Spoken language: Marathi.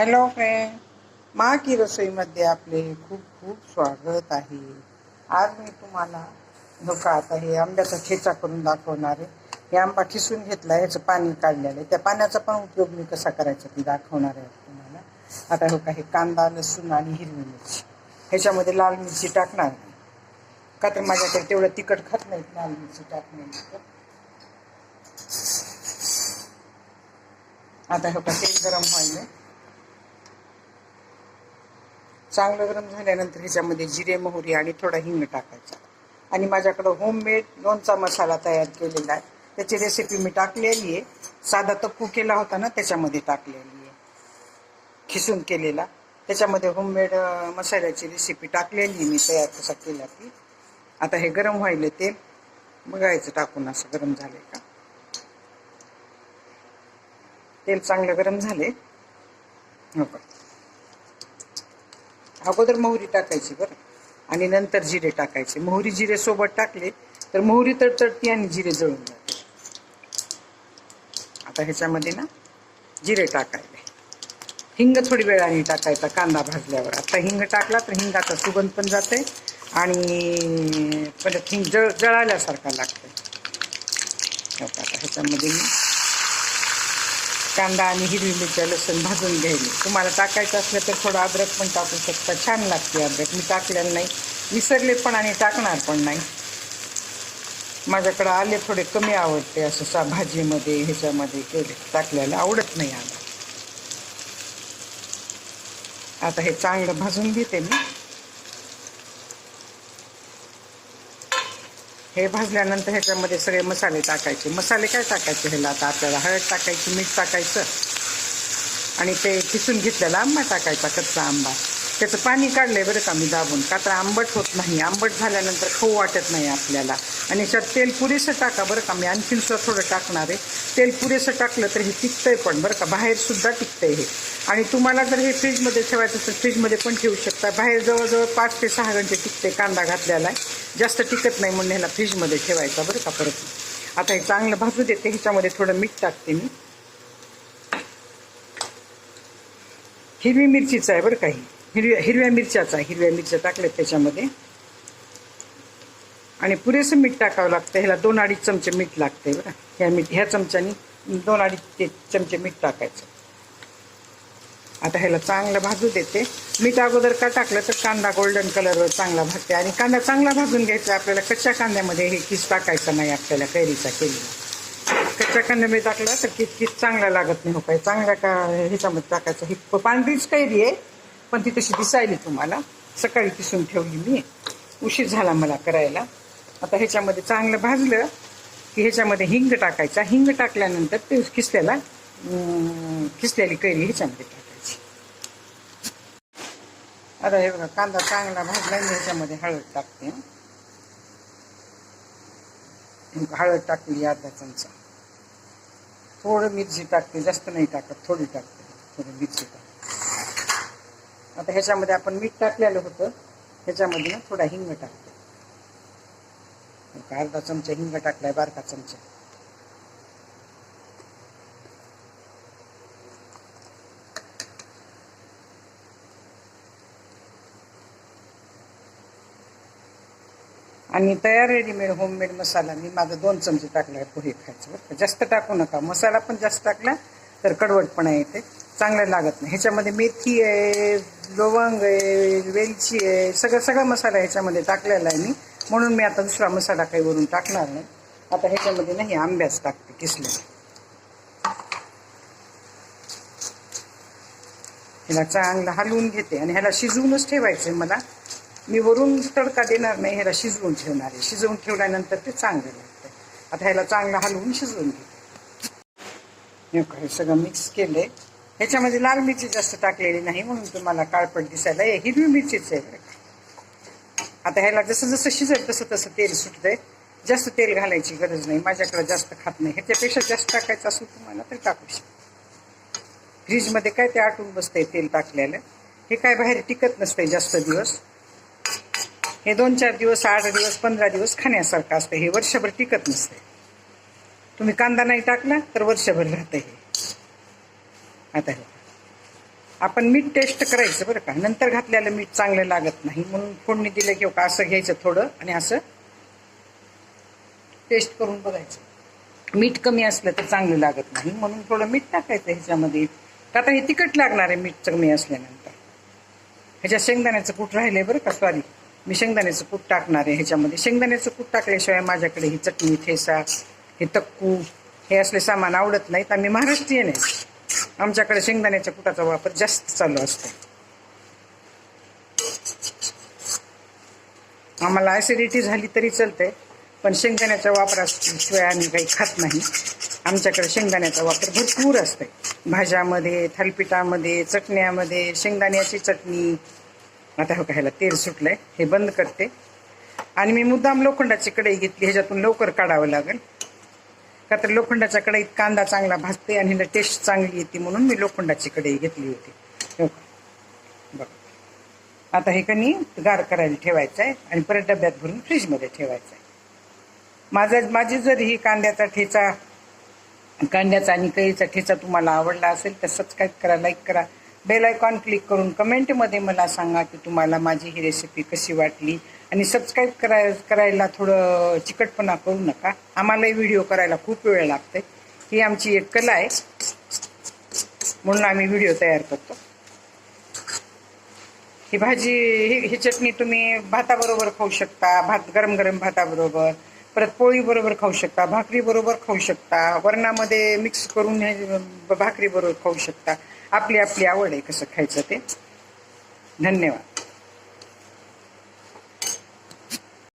Hello friend. मा की रसोईमध्ये आपले खूप खूप स्वागत आहे. आज मी तुम्हाला धोका आता हे आंब्याचा ठेचा करून दाखवणार आहे. हे आंबा खिसून घेतला आहे याचं पाणी काढलेलं आहे. त्या पाण्याचा पण उपयोग मी कसा करायचा ते दाखवणार आहे तुम्हाला. आता हो का हे कांदा लसूण आणि हिरवी मिरची. ह्याच्यामध्ये लाल मिरची टाकणार नाही. का तर माझ्याकडे तेवढं तिखट खात नाहीत लाल मिरची टाकण्यानंतर आता हो का तेल गरम व्हायला चांगलं गरम झाल्यानंतर ह्याच्यामध्ये जिरे मोहरी आणि थोडा हिंग टाकायचा. आणि माझ्याकडं होममेड लोणचा मसाला तयार केलेला आहे. त्याची रेसिपी मी टाकलेली आहे. साधा तप्पू केला होता ना त्याच्यामध्ये टाकलेली आहे. खिसून केलेला. त्याच्यामध्ये होममेड मसाल्याची रेसिपी टाकलेली आहे मी तयार कसा केला ती. आता हे गरम व्हायले तेल बघायचं टाकून असं गरम झालंय का. तेल चांगलं गरम झाले हो का. अगोदर मोहरी टाकायची बरं. आणि नंतर जिरे टाकायचे. मोहरी जिरे सोबत टाकले तर मोहरी तडतडती आणि जिरे जळून जाते आता ह्याच्यामध्ये ना जिरे टाकायचे. हिंग थोडी वेळाने टाकायचा कांदा भाजल्यावर. आता हिंग टाकला तर हिंगाचा सुगंध पण जाते आणि परत हिंग जळ जळाल्यासारखा लागतं. आता ह्याच्यामध्ये मी कांदा आणि हिरवी मिरच्या लसूण भाजून घ्यायली तुम्हाला टाकायचं असलं तर थोडं अद्रक पण टाकू शकता. छान लागते अद्रक. मी टाकलेलं नाही. विसरले पण आणि टाकणार पण नाही. माझ्याकडं आले थोडे कमी आवडते असं सा भाजीमध्ये ह्याच्यामध्ये केले टाकलेलं आवडत नाही आलं आता हे चांगलं भाजून घेते मी. हे भाजल्यानंतर ह्याच्यामध्ये सगळे मसाले टाकायचे. मसाले काय टाकायचे ह्याला? आता आपल्याला हळद टाकायची मीठ टाकायचं. आणि ते किसून घेतलेला आंबा टाकायचा कच्चा आंबा. त्याचं पाणी काढलंय बरं का मी दाबून. का तर आंबट होत नाही. आंबट झाल्यानंतर खाऊ वाटत नाही आपल्याला. आणि याच्यात तेल पुरेसं टाका बरं का. मी आणखीन सुद्धा थोडं टाकणार आहे. तेल पुरेसं टाकलं तर हे टिकतंय पण बरं का. बाहेरसुद्धा टिकतंय हे. आणि तुम्हाला जर हे फ्रीजमध्ये ठेवायचं तर फ्रीजमध्ये पण ठेवू शकता. बाहेर जवळजवळ पाच ते सहा घंटे टिकते कांदा घातलेला आहे जास्त टिकत नाही म्हणून ह्याला फ्रीजमध्ये ठेवायचा बरं का परत. आता हे चांगलं भाजू देते. ह्याच्यामध्ये थोडं मीठ टाकते मी. हिरवी मिरचीचं आहे बरं काही हिरव्या हिरव्या मिरच्याचा आहे. हिरव्या मिरच्या टाकल्यात त्याच्यामध्ये. आणि पुरेसं मीठ टाकावं लागतं. ह्याला दोन अडीच चमचे मीठ लागते बरं. ह्या मीठ ह्या चमच्यानी दोन अडीच ते चमचे मीठ टाकायचं. आता ह्याला चांगलं भाजू देते. मीठ अगोदर का टाकलं तर कांदा गोल्डन कलरवर चांगला भाजते. आणि कांदा चांगला भाजून घ्यायचा आपल्याला कच्च्या कांद्यामध्ये हे किस टाकायचं नाही आपल्याला कैरीचा केलेला कच्च्या कांद्यामध्ये टाकला तर किस किस चांगला लागत नाही हो काय. चांगल्या का ह्याच्यामध्ये टाकायचं? ही पांढरीच कैरी आहे. पण ती तशी दिसायली तुम्हाला. सकाळी किसून ठेवली मी. उशीर झाला मला करायला. आता ह्याच्यामध्ये चांगलं भाजलं की ह्याच्यामध्ये हिंग टाकायचा. हिंग टाकल्यानंतर ते किसल्याला किसलेली कैरी ह्याच्यामध्ये टाकायची. आता हे बघा कांदा चांगला भाजला मी ह्याच्यामध्ये हळद टाकते. हळद टाकली अर्धा चमचा. थोडं मिरची टाकते जास्त नाही टाकत थोडी टाकते. थोडी मिरची टाकते. आता ह्याच्यामध्ये आपण मीठ टाकलेलं होतं. ह्याच्यामध्ये ना थोडा हिंग टाकतो. अर्धा चमचा हिंग टाकलाय बारका चमचा. आणि तयार रेडीमेड होममेड मसाला मी माझा दोन चमचे टाकलाय पोहे खायचं बरं जास्त टाकू नका. मसाला पण जास्त टाकला तर कडवटपणा येते. चांगलं लागत नाही. ह्याच्यामध्ये मेथी आहे लवंग आहे वेलची आहे सगळं सगळा मसाला ह्याच्यामध्ये टाकलेला आहे मी. म्हणून मी आता दुसरा मसाला काही वरून टाकणार नाही. आता ह्याच्यामध्ये नाही आंब्याच टाकते किसलेला. ह्याला चांगलं हलवून घेते आणि ह्याला शिजवूनच ठेवायचं मला. मी वरून तडका देणार नाही ह्याला शिजवून ठेवणार आहे. शिजवून ठेवल्यानंतर ते चांगलं लागतं आता ह्याला चांगलं हलवून शिजवून घेते. हे सगळं मिक्स केलं आहे ह्याच्यामध्ये लाल मिरची जास्त टाकलेली नाही म्हणून तुम्हाला काळपट दिसायला आहे हिरवी मिरचीच आहे आता ह्याला जसं जसं शिजेल तसं तसं तेल सुटतंय. जास्त तेल घालायची गरज नाही. माझ्याकडे जास्त खात नाही. ह्याच्यापेक्षा जास्त टाकायचं असेल तुम्हाला तर टाकू शकता. फ्रीजमध्ये काय ते आटून बसतंय तेल टाकलेलं हे काय बाहेर टिकत नसतंय जास्त दिवस. हे दोन चार दिवस आठ दिवस पंधरा दिवस खाण्यासारखं असतं हे वर्षभर टिकत नसते तुम्ही कांदा नाही टाकला तर वर्षभर राहतं हे. आता हे. आपण मीठ टेस्ट करायचं बरं का? नंतर घातलेलं मीठ चांगलं लागत नाही. म्हणून फोडणी दिलं की हो का असं घ्यायचं थोडं आणि असं टेस्ट करून बघायचं. मीठ कमी असलं तर चांगलं लागत नाही. म्हणून थोडं मीठ टाकायचं ह्याच्यामध्ये. आता हे तिखट लागणार आहे मीठ कमी असल्यानंतर. ह्याच्यात शेंगदाण्याचं कूट राहिलंय बरं का? सॉरी मी शेंगदाण्याचं कूट टाकणार आहे ह्याच्यामध्ये. शेंगदाण्याचं कूट टाकल्याशिवाय माझ्याकडे ही चटणी ठेसा हे तक्कू हे असले सामान आवडत नाहीत आम्ही महाराष्ट्रीयन आहे. आमच्याकडे शेंगदाण्याच्या कुटाचा वापर जास्त चालू असतो. आम्हाला ॲसिडिटी झाली तरी चालते पण शेंगदाण्याच्या वापराशिवाय आम्ही काही खात नाही. आमच्याकडे शेंगदाण्याचा वापर भरपूर असते भाज्यामध्ये थालपिठामध्ये चटण्यामध्ये शेंगदाण्याची चटणी. आता हो खायला तेल सुटलंय हे बंद करते. आणि मी मुद्दाम लोखंडाची कढई घेतली ह्याच्यातून लवकर काढावं लागेल. का तर लोखंडाच्या कढईत कांदा चांगला भाजते आणि हिला टेस्ट चांगली येते म्हणून मी लोखंडाची कढई घेतली होती. हो बघा. आता हे कणी गार करायला ठेवायचं आहे आणि परत डब्यात भरून फ्रीजमध्ये ठेवायचं आहे. माझा माझी जर ही कांद्याचा ठेचा कांद्याचा आणि कैरीचा ठेचा तुम्हाला आवडला असेल तर सबस्क्राईब करा लाईक करा. बेल आयकॉन क्लिक करून कमेंटमध्ये मला सांगा की तुम्हाला माझी ही रेसिपी कशी वाटली. आणि सबस्क्राईब कराय करायला थोडं चिकटपणा करू नका. आम्हालाही व्हिडिओ करायला खूप वेळ लागते. ही आमची एक कला आहे. म्हणून आम्ही व्हिडिओ तयार करतो. ही भाजी ही ही चटणी तुम्ही भाताबरोबर खाऊ शकता. भात गरम गरम भाताबरोबर. परत पोळीबरोबर खाऊ शकता. भाकरीबरोबर खाऊ शकता. वरणामध्ये मिक्स करून हे भाकरीबरोबर खाऊ शकता. आपली आपली आवड आहे कसं खायचं ते. धन्यवाद.